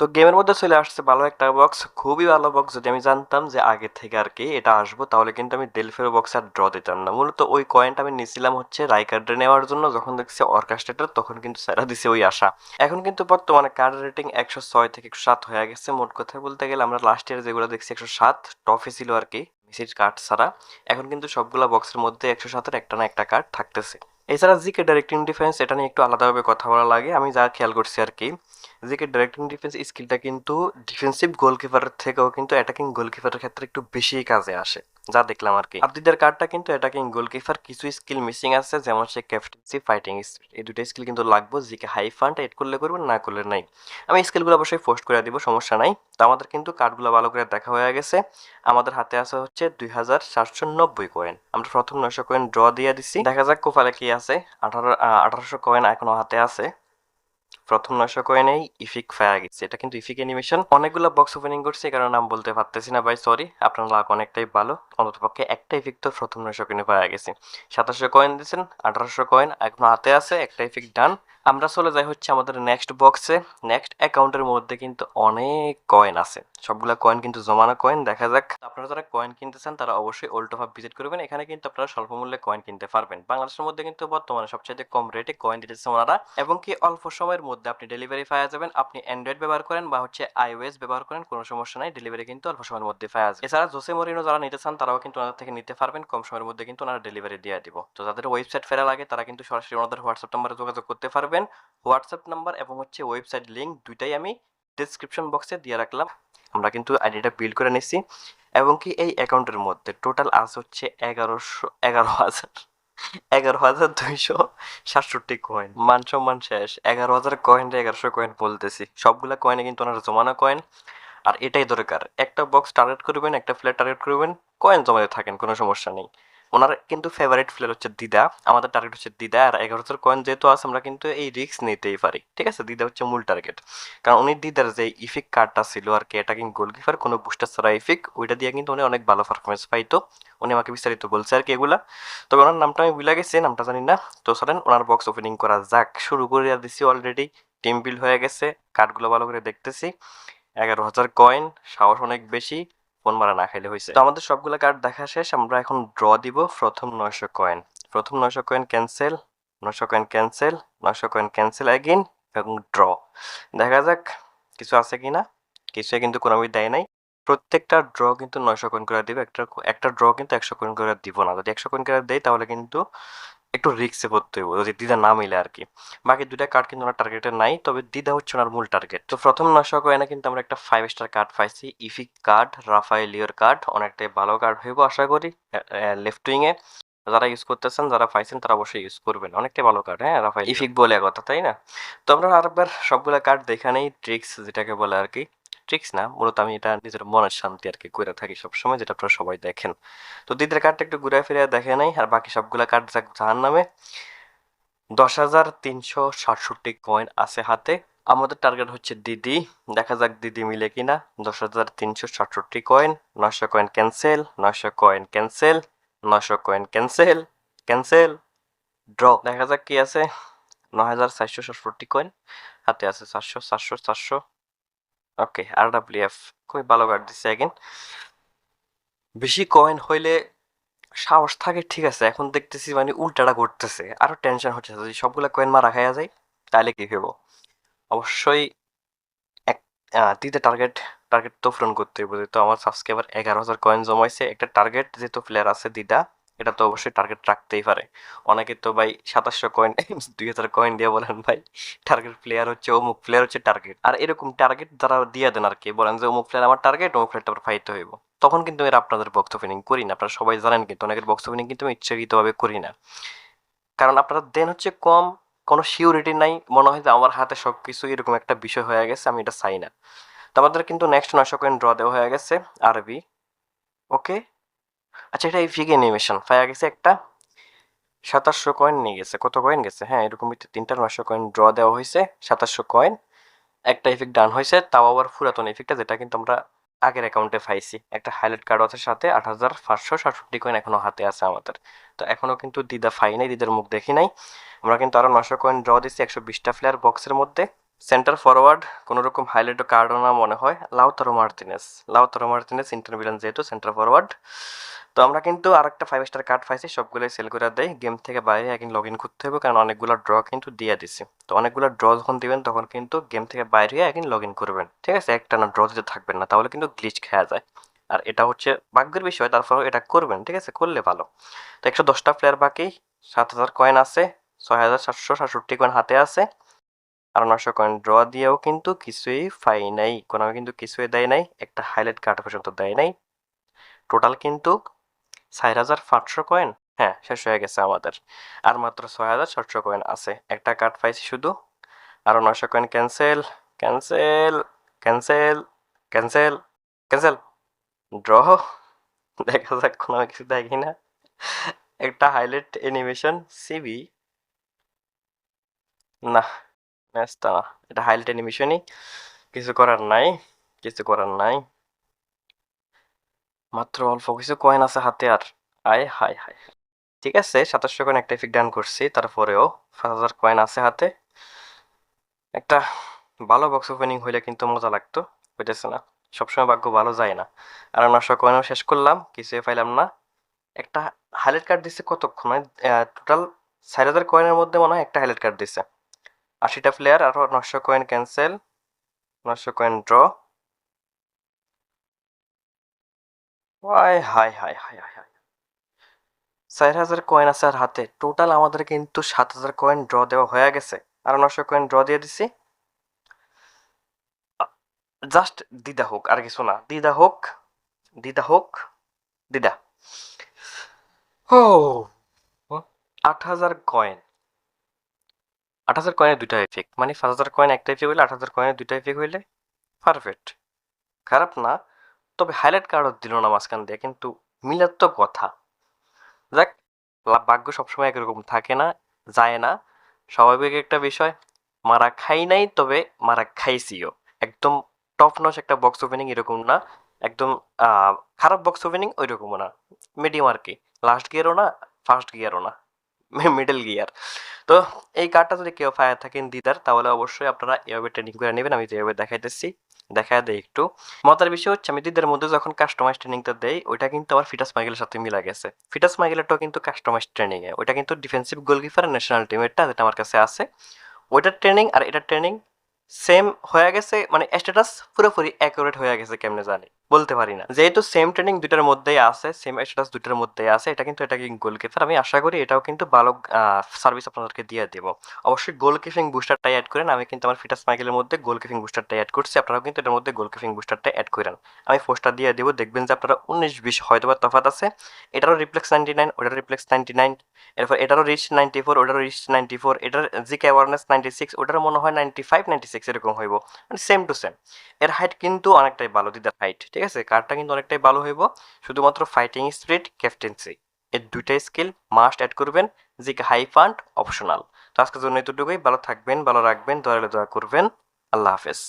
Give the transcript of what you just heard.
তো গেমের মধ্যে চলে আসছে ভালো একটা বক্স খুবই ভালো বক্স যদি আমি জানতাম যে আগে থেকে আর কি এটা আসব, তাহলে কিন্তু আমি ডেলফের বক্স আর ড্র দিতাম না। মূলত ওই কয়েনটা আমি নিছিলাম হচ্ছে রাইকার্ডে নেওয়ার জন্য, যখন দেখছি অর্কেস্ট্রেটার তখন কিন্তু স্যারা দিছে ওই আশা। এখন কিন্তু বর্তমানে কার্ড রেটিং একশো ছয় থেকে একশো সাত হয়ে গেছে, মোট কথা বলতে গেলে আমরা লাস্ট ইয়ার যেগুলো দেখছি একশো সাত টফি ছিল আর কি মেসির কার্ড ছাড়া। এখন কিন্তু সবগুলা বক্সের মধ্যে একশো সাতের একটা না একটা কার্ড থাকতেছে। এছাড়া জিকে ডাইরেক্টিং ডিফেন্স এটা নিয়ে একটু আলাদাভাবে কথা বলা লাগে। আমি যা খেয়াল করছি আর কি জিকে ডাইরেক্টিং ডিফেন্স স্কিলটা কিন্তু ডিফেন্সিভ গোলকিপারের থেকেও কিন্তু অ্যাটাকিং গোলকিপারের ক্ষেত্রে একটু বেশি কাজে আসে। যা দেখলাম আর কি আব্দিদের কার্ডটা কিন্তু অ্যাটাকিং গোলকিপার কিছু স্কিল মিসিং আছে, যেমন সে ক্যাপ্টেন্সি ফাইটিং এই দুটো স্কিল কিন্তু লাগবে জিকে হাই ফান্ড এড করলে করবেন, না করলে নাই। আমি স্কিলগুলো অবশ্যই পোস্ট করে দিব, সমস্যা নাই। তো আমাদের কিন্তু কার্ডগুলো ভালো করে দেখা হয়ে গেছে। আমাদের হাতে আছে হচ্ছে দুই হাজার সাতশো নব্বই কয়েন আমরা প্রথম নয়শো কয়েন ড্র দিয়ে দিছি। দেখা যাক কোপালে কি আছে। আঠারো আঠারোশো কয়েন এখনও হাতে আছে। প্রথম নয়শো কয়েনেই ইফিক ফায়া গেছে এটা কিন্তু ইফিক অ্যানিমেশন অনেকগুলো বক্স ওপেনিং করছে কারণে নাম বলতে পারতেছি না ভাই সরি আপনার লাভ অনেকটাই ভালো। অন্তত পক্ষে একটা ইফিক তো প্রথম নয়শো কয়েনে পাওয়া গেছে সাতাশশো কয়েন দিয়েছেন, আঠারোশো কয়েন, এখন হাতে আছে, একটা ইফিক ডান আমরা চলে যাই হচ্ছে আমাদের নেক্সট বক্সে নেক্সট অ্যাকাউন্টের মধ্যে কিন্তু অনেক কয়েন আছে। সবগুলা কয়েন কিন্তু জমানো কয়েন দেখা যাক। আপনারা যারা কয়েন কিনতে চান, তারা অবশ্যই ওল্ড অফ ভিজিট করবেন। এখানে কিন্তু আপনারা স্বল্প মূল্যে কয়েন কিনতে পারবেন। বাংলাদেশের মধ্যে কিন্তু বর্তমানে সবচেয়ে কম রেটে কয়েন দিতেছে ওনারা। এবং কি অল্প সময়ের মধ্যে আপনি ডেলিভারি পাওয়া যাবেন। আপনি অ্যান্ড্রয়েড ব্যবহার করেন বা হচ্ছে আইওএস ব্যবহার করেন, কোনো সমস্যা নাই। ডেলিভারি কিন্তু অল্প সময়ের মধ্যে পাওয়া যায় এছাড়া জোসে মরিনো যারা নিতে চান, তারাও কিন্তু ওনাদের থেকে নিতে পারবেন। কম সময়ের মধ্যে কিন্তু ওনারা ডেলিভারি দিয়ে দিব। তো যাদের ওয়েবসাইট ফেরা লাগে, তারা কিন্তু সরাসরি ওনাদের হোয়াটসঅ্যাপ নাম্বারে যোগাযোগ করতে পারবেন। হোয়াটসঅ্যাপ নাম্বার এবং হচ্ছে ওয়েবসাইট লিঙ্ক দুইটাই আমি ডিসক্রিপশন বক্সে দিয়ে রাখলাম। আমরা কিন্তু আইডিটা বিল্ড করে নিছি এবং কি এই অ্যাকাউন্টের মধ্যে টোটাল আজ হচ্ছে এগারোশো, এগারো হাজার এগারো হাজার দুইশো সাতষট্টি কয়েন মান সম্মান শেষ। এগারো হাজার কয়েন এগারোশো কয়েন বলতেছি। সবগুলা কয়েনে কিন্তু ওনারা জমানো কয়েন আর এটাই দরকার। একটা বক্স টার্গেট করবেন, একটা ফ্ল্যাট টার্গেট করবেন কয়েন জমাতে থাকেন, কোনো সমস্যা নেই। ওনার কিন্তু ফেভারিট প্লেয়ার হচ্ছে দিদা। আমাদের টার্গেট হচ্ছে দিদা। আর এগারো হাজার কয়েন যেহেতু আছে, আমরা কিন্তু এই রিস্ক নিতেই পারি। ঠিক আছে? দিদা হচ্ছে মূল টার্গেট কারণ উনি দিদার যে ইফিক কার্ডটা ছিল আর কি অ্যাটাকিং গোলকিপার কোনো বুস্টার ছাড়া ইফিক ওইটা দিয়ে কিন্তু উনি অনেক ভালো পারফরমেন্স পাইতো। উনি আমাকে বিস্তারিত বলছে আর কি এগুলা। তবে ওনার নামটা আমি ভুলে গেছি, নামটা জানি না। তো সরেন ওনার বক্স ওপেনিং করা যাক। শুরু করে দিছি অলরেডি টিম বিল হয়ে গেছে। কার্ডগুলো ভালো করে দেখতেছি। এগারো হাজার কয়েন সাহস অনেক বেশি। ফোন মারা না খাইলে হয়েছে তো আমাদের সবগুলো কার্ড দেখা শেষ আমরা এখন ড্র দিব প্রথম নয়শো কয়েন প্রথম নয়শো কয়েন ক্যান্সেল নয়শো কয়েন ক্যান্সেল নয়শো কয়েন ক্যান্সেল অ্যাগেন এবং ড্র দেখা যাক কিছু আছে কি না কিছু কিন্তু কোনো আমি দেয় নাই। প্রত্যেকটা ড্র কিন্তু নয়শো কয়েন করে দিবে একটা একটা ড্র কিন্তু একশো কয়েন করে দিব না। যদি একশো কয়েন করে দেয় তাহলে কিন্তু একটু রিক্সে পড়তে হইব যদি দিদা না মিলে আর কি বাকি দুইটা কার্ড কিন্তু ওনার টার্গেটে নাই, তবে দিদা হচ্ছে ওনার মূল টার্গেট তো প্রথম নশো কয়েনে কিন্তু আমরা একটা ফাইভ স্টার কার্ড পাইছি ইফিক কার্ড রাফায়েলিওর কার্ড অনেকটাই ভালো কার্ড হইব আশা করি লেফট উইংয়ে যারা ইউজ করতেছেন, যারা পাইছেন, তারা অবশ্যই ইউজ করবেন। অনেকটাই ভালো কার্ড হ্যাঁ রাফাইল ইফিক বলে কথা তাই না? তো আমরা আরেকবার সবগুলা কার্ড দেখা নেই ট্রিক্স যেটাকে বলে আর কি ট্রিক্স না, মূলত আমি এটা নিজের মনের শান্তি আর কি করে থাকি সবসময়, যেটা আপনারা সবাই দেখেন। তো দিদির কার্ডটা একটু ঘুরে ফিরে দেখে নাই, আর বাকি সবগুলা কার্ড যাক নামে দশ হাজার তিনশো সাতষট্টি কয়েন আছে হাতে। আমাদের টার্গেট হচ্ছে দিদি, দেখা যাক দিদি মিলে কিনা। দশ হাজার তিনশো সাতষট্টি কয়েন নয়শো কয়েন ক্যান্সেল নয়শো কয়েন ক্যান্সেল নয়শো কয়েন ক্যান্সেল ক্যান্সেল ড্র দেখা যাক কি আছে, নয় হাজার চারশো সাতষট্টি কয়েন হাতে আছে চারশো চারশো চারশো। ওকে আর ডাব্লিউ এফ খুবই ভালো কার্ড দিচ্ছে এগেন বেশি কয়েন হইলে সাহস থাকে, ঠিক আছে, এখন দেখতেছি মানে উল্টাটা ঘটতেছে, আরও টেনশন হচ্ছে, যদি সবগুলা কয়েন মারা খাইয়া যায় তাহলে কি হইব? অবশ্যই এক দিতে টার্গেট টার্গেট তো পূরণ করতে হবে তো আমার সাবস্ক্রাইবার এগারো হাজার কয়েন জমাইছে, একটা টার্গেট যেহেতু প্লেয়ার আছে দিদা এটা তো অবশ্যই টার্গেট রাখতেই পারে। অনেকে তো ভাই সাতাশশো কয়েন দুই হাজার কয়েন দিয়ে বলেন ভাই টার্গেট প্লেয়ার হচ্ছে অমুক প্লেয়ার হচ্ছে টার্গেট আর এরকম টার্গেট যারা দিয়ে দেন আর কি, বলেন যে অমুক প্লেয়ার আমার টার্গেট অমুক প্লেয়ারটা আবার ফাইতে হইব। তখন কিন্তু এরা আপনাদের বক্স ওপেনিং করি না। আপনারা সবাই জানেন কিন্তু অনেকের বক্স ওপেনিং কিন্তু আমি ইচ্ছাকৃতভাবে করি না। কারণ আপনারা দেন হচ্ছে কম, কোনো সিউরিটি নাই, মনে হয় যে আমার হাতে সব কিছু এরকম একটা বিষয় হয়ে গেছে, আমি এটা চাই না। তো আমাদের কিন্তু নেক্সট নয়শো কয়েন ড্র দেওয়া হয়ে গেছে আরবি ওকে আচ্ছা এটা এই ফিগ অ্যানিমেশন পাওয়া গেছে একটা, সাতাশশো কয়েন নিয়ে গেছে, কত কয়েন গেছে? হ্যাঁ এরকম তিনটা নয়শো কয়েন ড্র দেওয়া হয়েছে, সাতাশশো কয়েন একটা ইফেক্ট ডান হয়েছে, তাও আবার পুরাতন ইফেক্টটা যেটা কিন্তু আমরা আগের অ্যাকাউন্টে পাইছি। একটা হাইলাইট কার্ড আছে সাথে, আট হাজার পাঁচশো সাতষট্টি কয়েন এখনও হাতে আছে আমাদের। তো এখনও কিন্তু দিদা ফাই নাই, দিদার মুখ দেখি নাই। আমরা কিন্তু আরও নশো কয়েন ড্র দিচ্ছি একশো বিশটা প্লেয়ার বক্সের মধ্যে। সেন্টার ফরওয়ার্ড কোনো রকম হাইলাইটও কার্ডও না মনে হয়। Lautaro Martinez. Lautaro Martinez, Inter Milan যেহেতু সেন্টার ফরওয়ার্ড। তো আমরা কিন্তু আরেকটা ফাইভ স্টার কার্ড পাইছি, সবগুলোই সেল করে দেয় গেম থেকে বাইরে একদিন লগ ইন করতে হবে কারণ অনেকগুলো ড্র কিন্তু দিয়ে দিছি। তো অনেকগুলো ড্র যখন দিবেন, তখন কিন্তু গেম থেকে বাইরে হয়ে একদিন লগ ইন করবেন। ঠিক আছে? একটা না ড্র দিতে থাকবেন না, তাহলে কিন্তু গ্লিচ খেয়া যায়। আর এটা হচ্ছে ভাগ্যের বিষয় তারপরেও এটা করবেন, ঠিক আছে? করলে ভালো। তো একশো দশটা প্লেয়ার বাকি, সাত হাজার কয়েন আছে, ছয় হাজার সাতশো সাতষট্টি কয়েন হাতে আছে। আর নশো কয়েন ড্র দিয়েও কিন্তু কিছুই পাই নাই, কোনো কিন্তু কিছুই দেয় নাই, একটা হাইলাইট কার্ড পর্যন্ত দেয় নাই। টোটাল কিন্তু চার হাজার পাঁচশো কয়েন হ্যাঁ শেষ হয়ে গেছে আমাদের। আর মাত্র ছয় হাজার সাতশো কয়েন আছে, একটা কার্ড পাইছি শুধু। আরও নশো coin cancel cancel cancel cancel cancel draw দেখা যাক, কোনো কিছু দেখি না একটা হাইলাইট অ্যানিমেশন সিবি না ম্যাচটা না এটা হাইলাইট অ্যানিমেশনই কিছু করার নাই, কিছু করার নাই। মাত্র অল্প কিছু কয়েন আছে হাতে আর, আয়, হায় হায়। ঠিক আছে, সাতাশশো কয়েন একটা এফিক ডান করছি, তারপরেও হাজার কয়েন আছে হাতে। একটা ভালো বক্স ওপেনিং হইলে কিন্তু মজা লাগতো বুঝতেছে না? সবসময় ভাগ্য ভালো যায় না। আর নশো কয়েনও শেষ করলাম, কিছুই পাইলাম না। একটা হাইলাইট কার্ড দিচ্ছে কতক্ষণ? মানে টোটাল চার হাজার কয়েনের মধ্যে মনে হয় একটা হাইলাইট কার্ড দিচ্ছে আশিটা প্লেয়ার আরও নশো কয়েন ক্যান্সেল নশো কয়েন ড্র হাই হাই হাই হাই হাই। চার হাজার কয়েন আছে আর হাতে। টোটাল আমাদের কিন্তু সাত হাজার কয়েন ড্র দেওয়া হয়ে গেছে। আর নশো কয়েন ড্র দিয়ে দিছি। জাস্ট দিদা হোক, আর কিছু না। দিদা হোক দিদা হোক, দিদা। ও, আট হাজার কয়েন আট হাজার কয়েনের দুইটা এফেক্ট মানে পাঁচ হাজার কয়েন একটা এফেক্ট হইলে আট হাজার কয়েনের দুইটা এফেক্ট হইলে পারফেক্ট খারাপ না, তবে হাইলাইট কার্ডও দিল না মাঝখান দিয়ে, কিন্তু মিলার তো কথা। যাক ভাগ্য সবসময় একরকম থাকে না, যায় না। স্বাভাবিক একটা বিষয়, মারা খাই নাই, তবে মারা খাইছিও। একদম টপ নচ একটা বক্স ওপেনিং এরকম না, একদম খারাপ বক্স ওপেনিং ওই রকমও না। মিডিয়াম আর কি। লাস্ট গিয়ারও না ফার্স্ট গিয়ারও না। মিডল গিয়ার তো এই কার্ডটা যদি কেউ ফায়ার থাকেন দিদার, তাহলে অবশ্যই আপনারা এভাবে ট্রেনিং করে নেবেন, আমি যেভাবে দেখাইতেছি। দেখা দেয় একটু। মজার বিষয় হচ্ছে, আমি দিদার মধ্যে যখন কাস্টমাইজ ট্রেনিংটা দেই, ওইটা কিন্তু আমার ফিটাস মাইকেলের সাথে মিলা গেছে। ফিটাস মাইকেলেরটাও কিন্তু কাস্টমাইজ ট্রেনিং এ। ওইটা কিন্তু ডিফেন্সিভ গোলকিপার ন্যাশনাল টিমেরটা যেটা আমার কাছে আছে। ওইটার ট্রেনিং আর এটার ট্রেনিং সেম হয়ে গেছে মানে স্ট্যাটাস পুরোপুরি অ্যাকুরেট হয়ে গেছে, কেমনে জানি। বলতে পারি না। যেহেতু সেম ট্রেনিং দুইটার মধ্যেই আছে সেম স্ট্যাটাস দুইটার মধ্যেই আছে, এটা কিন্তু এটা গোলকিপার আমি আশা করি এটাও কিন্তু ভালো সার্ভিস আপনাদেরকে দিয়ে দেব। অবশ্যই গোল কিপিং বুস্টারটাই অ্যাড করেন, আমি কিন্তু আমার ফিটাস মাইকেলের মধ্যে গোল কিপিং বুস্টারটাই অ্যাড করছি, আপনারাও কিন্তু এটার মধ্যে গোল কিপিং বুস্টারটা অ্যাড করেন। আমি পোস্টার দিয়ে দেবো, দেখবেন যে আপনারা উনিশ, বিশ হয়তো বা তফাত আছে। এটারও রিপ্লেক্স নাইনটি নাইন ওটারও রিপ্লেক্স নাইনটি নাইন এরপর এটারও রিচ নাইনটি ফোর ওটারও রিচ নাইনটি ফোর এটার জিকে অ্যাওয়ারনেস নাইনটি সিক্স ওটারও মনে হয় নাইনটি ফাইভ নাইনটি সিক্স এরকম হইব। মানে সেম টু সেম এর হাইট কিন্তু অনেকটাই ভালো, দিদার হাইট ঠিক আছে? কার্ডটা কিন্তু অনেকটাই ভালো হইব। শুধুমাত্র ফাইটিং স্পিরিট ক্যাপ্টেন্সি এর দুইটা স্কিল মাস্ট অ্যাড করবেন। জিকে হাই ফান্ড অপশনাল তো আজকের জন্য এতটুকুই। ভালো থাকবেন, ভালো রাখবেন দয়ালে দয়া করবেন। আল্লাহ হাফেজ।